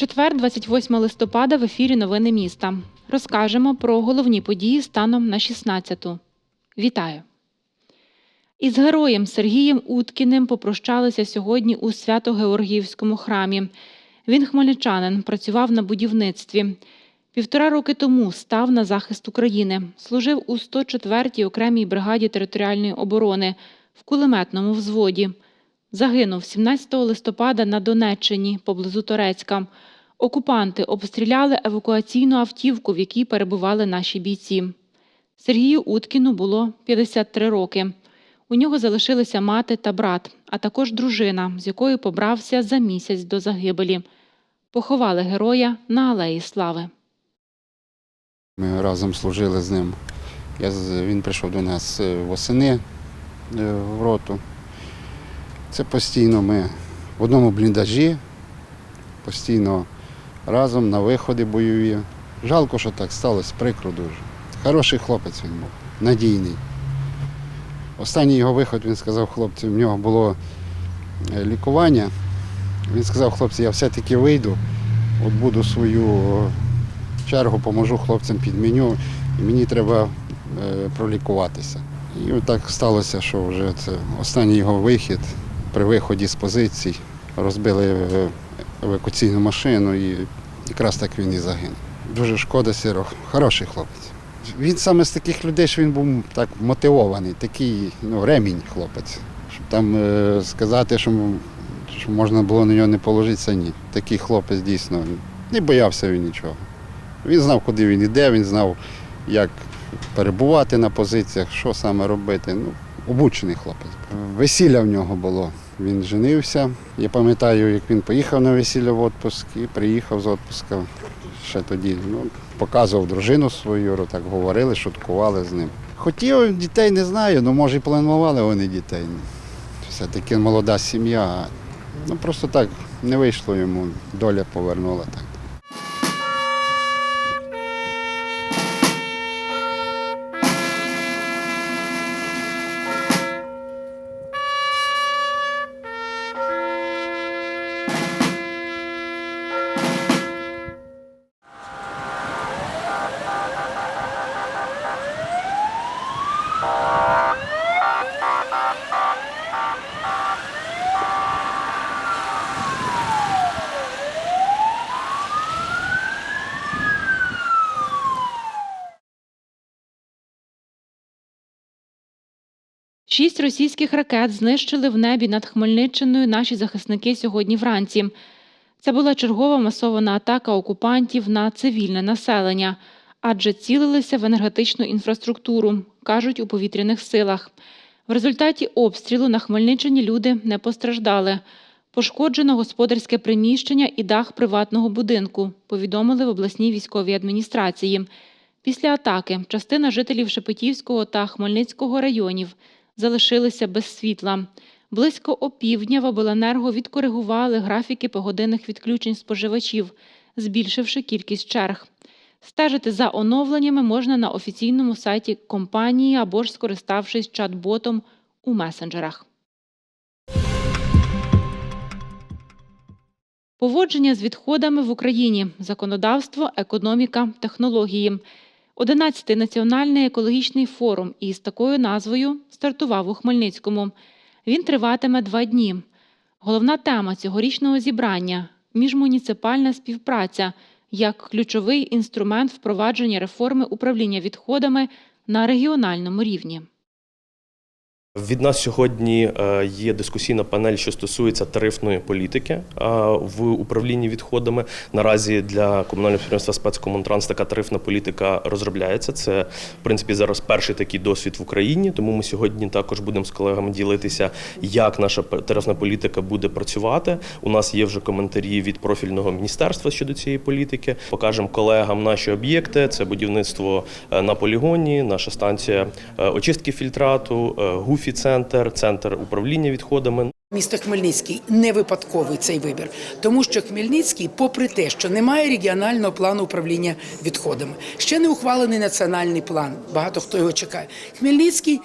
Четвер, 28 листопада, в ефірі Новини міста. Розкажемо про головні події станом на 16-ту. Вітаю! Із героєм Сергієм Уткіним попрощалися сьогодні у Свято-Георгіївському храмі. Він хмельничанин, працював на будівництві. Півтора роки тому став на захист України, служив у 104-й окремій бригаді територіальної оборони в кулеметному взводі. Загинув 17 листопада на Донеччині поблизу Торецька. Окупанти обстріляли евакуаційну автівку, в якій перебували наші бійці. Сергію Уткіну було 53 роки. У нього залишилися мати та брат, а також дружина, з якою побрався за місяць до загибелі. Поховали героя на Алеї Слави. Ми разом служили з ним. Я, він прийшов до нас е, восени е, в роту. Це постійно ми в одному бліндажі, постійно разом на виходи бойові. Жалко, що так сталося, прикро дуже. Хороший хлопець він був, надійний. Останній його виход він сказав хлопцям, в нього було е, лікування. Він сказав, хлопці, я все-таки вийду, от буду свою е, чергу поможу хлопцям підміню, і мені треба е, пролікуватися. І отак сталося, що вже це останній його вихід при виході з позицій. Розбили евакуаційну машину і якраз так він і загинув. Дуже шкода Сіро, хороший хлопець. Він саме з таких людей, що він був так мотивований, такий ну, ремінь хлопець. Щоб там е, сказати, що, що можна було на нього не положитися, ні. Такий хлопець дійсно не боявся він нічого. Він знав, куди він йде, він знав, як перебувати на позиціях, що саме робити. Ну, обучений хлопець. Весілля в нього було. Він женився. Я пам'ятаю, як він поїхав на весілля в відпуск і приїхав з відпуска. Ще тоді ну, показував дружину свою, так говорили, шуткували з ним. Хотів дітей, не знаю, ну може і планували вони дітей. Все-таки молода сім'я. Ну просто так не вийшло йому, доля повернула так. Шість російських ракет знищили в небі над Хмельниччиною наші захисники сьогодні вранці. Це була чергова масована атака окупантів на цивільне населення, адже цілилися в енергетичну інфраструктуру, кажуть у повітряних силах. В результаті обстрілу на Хмельниччині люди не постраждали. Пошкоджено господарське приміщення і дах приватного будинку, повідомили в обласній військовій адміністрації. Після атаки частина жителів Шепетівського та Хмельницького районів залишилися без світла. Близько опівдня в обленерго відкоригували графіки погодинних відключень споживачів, збільшивши кількість черг. Стежити за оновленнями можна на офіційному сайті компанії або ж скориставшись чат-ботом у месенджерах. Поводження з відходами в Україні, законодавство, економіка, технології. 11-й національний екологічний форум із такою назвою стартував у Хмельницькому. Він триватиме два дні. Головна тема цьогорічного зібрання міжмуніципальна співпраця як ключовий інструмент впровадження реформи управління відходами на регіональному рівні. Від нас сьогодні е, є дискусійна панель, що стосується тарифної політики е, в управлінні відходами. Наразі для комунального підприємства спецкомунтранс така тарифна політика розробляється. Це в принципі зараз перший такий досвід в Україні. Тому ми сьогодні також будемо з колегами ділитися, як наша тарифна політика буде працювати. У нас є вже коментарі від профільного міністерства щодо цієї політики. Покажемо колегам наші об'єкти. Це будівництво е, на полігоні, наша станція очистки фільтрату, е, гуфі-центр, центр управління відходами. Місто Хмельницький не випадковий цей вибір, тому що Хмельницький, попри те, що немає регіонального плану управління відходами, ще не ухвалений національний план. Багато хто його чекає. Хмельницький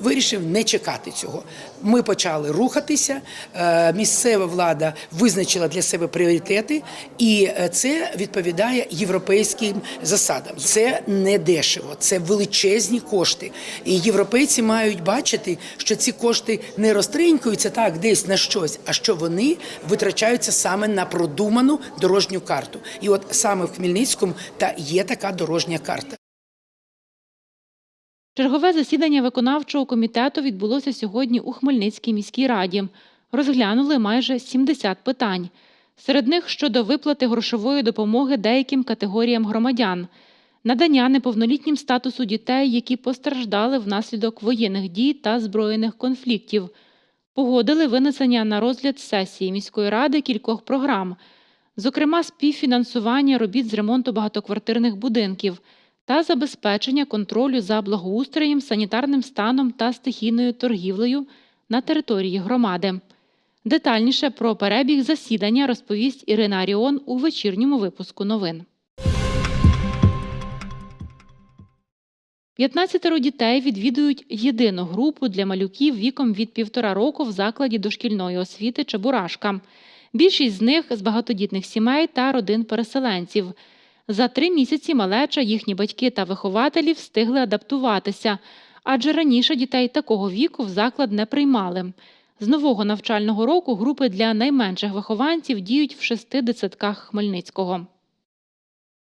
вирішив не чекати цього. Ми почали рухатися. е, Місцева влада визначила для себе пріоритети, і е, це відповідає європейським засадам. Це не дешево, це величезні кошти. І європейці мають бачити, що ці кошти не розтринькуються так десь на щось, а що вони витрачаються саме на продуману дорожню карту. І от саме в Хмельницькому та є така дорожня карта. Чергове засідання виконавчого комітету відбулося сьогодні у Хмельницькій міській раді. Розглянули майже 70 питань. Серед них щодо виплати грошової допомоги деяким категоріям громадян, надання неповнолітнім статусу дітей, які постраждали внаслідок воєнних дій та збройних конфліктів. Погодили винесення на розгляд сесії міської ради кількох програм, зокрема співфінансування робіт з ремонту багатоквартирних будинків та забезпечення контролю за благоустроєм, санітарним станом та стихійною торгівлею на території громади. Детальніше про перебіг засідання розповість Ірина Аріон у вечірньому випуску новин. 15 дітей відвідують єдину групу для малюків віком від півтора року в закладі дошкільної освіти Чебурашка. Більшість з них з багатодітних сімей та родин переселенців. За три місяці малеча, їхні батьки та вихователі встигли адаптуватися, адже раніше дітей такого віку в заклад не приймали. З нового навчального року групи для найменших вихованців діють в шести дитсадках Хмельницького.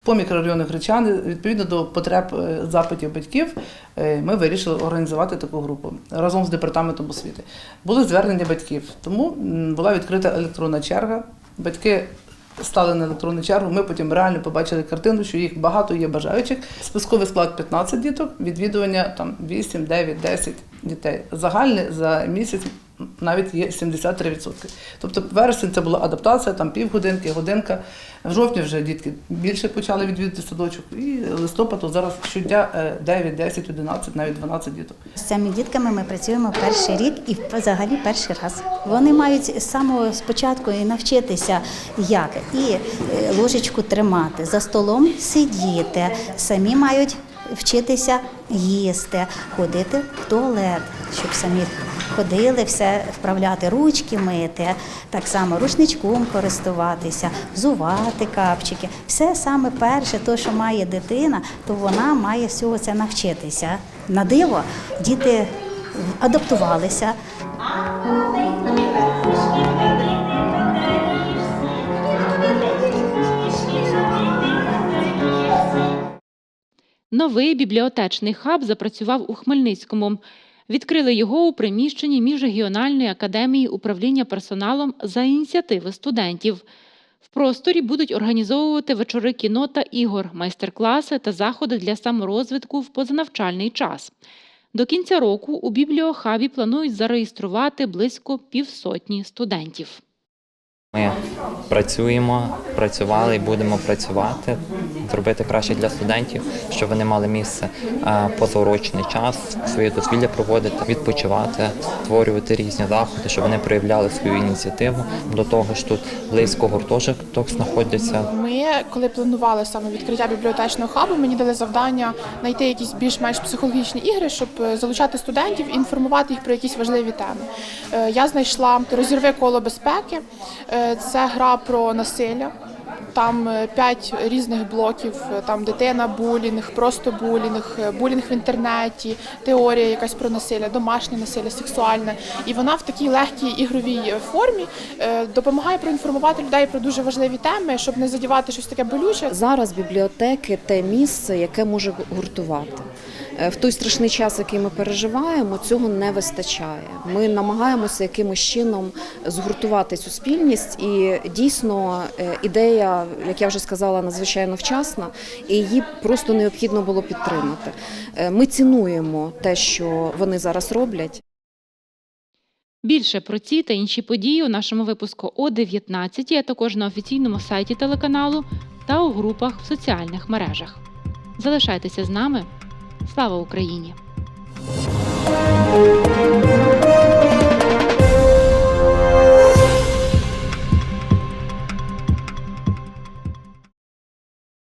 По мікрорайону Гречани, відповідно до потреб е, запитів батьків, е, ми вирішили організувати таку групу разом з департаментом освіти. Були звернення батьків, тому була відкрита електронна черга. Батьки стали на електронну чергу. Ми потім реально побачили картину, що їх багато є бажаючих. Списковий склад 15 діток, відвідування там 8, 9, 10 дітей. Загальне за місяць навіть є 73%. Тобто вересень це була адаптація, там півгодинки, годинка. В жовтні вже дітки більше почали відвідати садочок. І листопад то зараз щодня е, 9, 10, 11, навіть 12 діток. З цими дітками ми працюємо перший рік і взагалі перший раз. Вони мають з самого спочатку і навчитися, як і е, ложечку тримати, за столом сидіти, самі мають вчитися їсти, ходити в туалет, щоб самі ходили, все вправляти, ручки мити, так само рушничком користуватися, взувати капчики. Все саме перше, то, що має дитина, то вона має всього це навчитися. На диво діти адаптувалися. Новий бібліотечний хаб запрацював у Хмельницькому. Відкрили його у приміщенні Міжрегіональної академії управління персоналом за ініціативи студентів. В просторі будуть організовувати вечори кіно та ігор, майстер-класи та заходи для саморозвитку в позанавчальний час. До кінця року у бібліохабі планують зареєструвати близько півсотні студентів. Ми працюємо, працювали і будемо працювати, зробити краще для студентів, щоб вони мали місце е, позаурочний час, своє дозвілля проводити, відпочивати, створювати різні заходи, щоб вони проявляли свою ініціативу. До того ж, тут близько гуртожиток знаходяться. Ми, коли планували саме відкриття бібліотечного хабу, мені дали завдання знайти якісь більш-менш психологічні ігри, щоб е, залучати студентів інформувати їх про якісь важливі теми. Е, Я знайшла розірве коло безпеки. Це гра про насилля. Там е, п'ять різних блоків. Там дитина, булінг, просто булінг, е, булінг в інтернеті, теорія якась про насилля, домашнє насилля, сексуальне. І вона в такій легкій ігровій формі е, допомагає проінформувати людей про дуже важливі теми, щоб не задівати щось таке болюче. Зараз бібліотеки те місце, яке може гуртувати. Е, В той страшний час, який ми переживаємо, цього не вистачає. Ми намагаємося якимось чином згуртувати цю спільність, і дійсно е, ідея, як я вже сказала, надзвичайно вчасна, і її просто необхідно було підтримати. Е, Ми цінуємо те, що вони зараз роблять. Більше про ці та інші події у нашому випуску о 19, а також на офіційному сайті телеканалу та у групах в соціальних мережах. Залишайтеся з нами. Слава Україні!